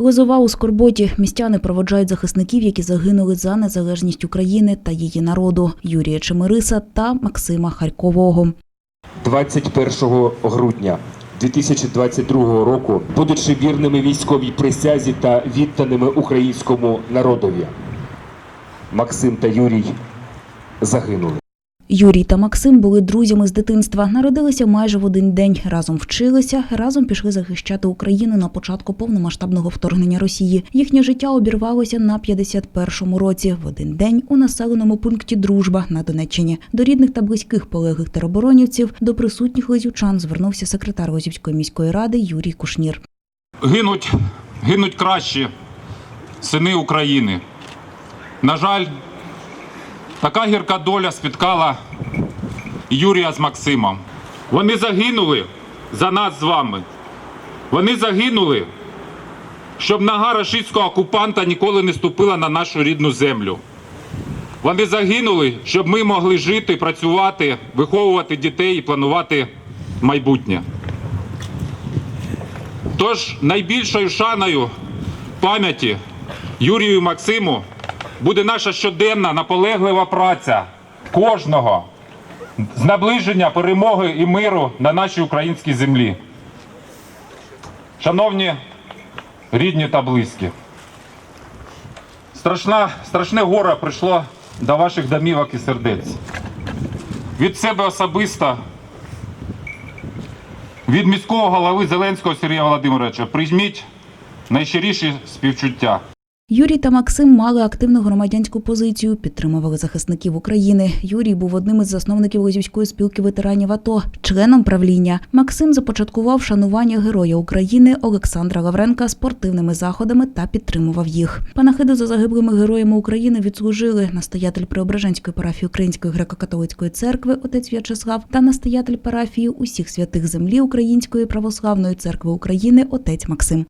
Лозова у скорботі містяни проводжають захисників, які загинули за незалежність України та її народу Юрія Чемириса та Максима Харькового. 21 грудня 2022 року, будучи вірними військовій присязі та відданими українському народові, Максим та Юрій загинули. Юрій та Максим були друзями з дитинства, народилися майже в один день. Разом вчилися, разом пішли захищати Україну на початку повномасштабного вторгнення Росії. Їхнє життя обірвалося на 51-му році. В один день у населеному пункті Дружба на Донеччині. До рідних та близьких полеглих тероборонівців, до присутніх лизючан звернувся секретар Лозівської міської ради Юрій Кушнір. Гинуть, гинуть кращі сини України. На жаль, така гірка доля спіткала Юрія з Максимом. Вони загинули за нас з вами. Вони загинули, щоб нога рашистського окупанта ніколи не ступила на нашу рідну землю. Вони загинули, щоб ми могли жити, працювати, виховувати дітей і планувати майбутнє. Тож найбільшою шаною пам'яті Юрію і Максиму буде наша щоденна наполеглива праця кожного з наближення перемоги і миру на нашій українській землі. Шановні рідні та близькі, страшна, страшне горе прийшло до ваших домівок і сердець. Від себе особисто від міського голови Зеленського Сергія Володимировича прийміть найщиріші співчуття. Юрій та Максим мали активну громадянську позицію, підтримували захисників України. Юрій був одним із засновників Лозівської спілки ветеранів АТО, членом правління. Максим започаткував шанування Героя України Олександра Лавренка спортивними заходами та підтримував їх. Панахиди за загиблими героями України відслужили настоятель Преображенської парафії Української греко-католицької церкви отець В'ячеслав та настоятель парафії усіх святих землі Української православної церкви України отець Максим.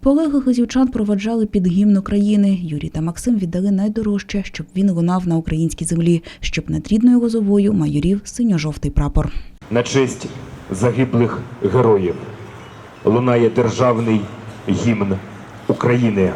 Полеглих лизівчан проводжали під гімн України. Юрій та Максим віддали найдорожче, щоб він лунав на українській землі, щоб над рідною лозовою майорів синьо-жовтий прапор. На честь загиблих героїв лунає державний гімн України.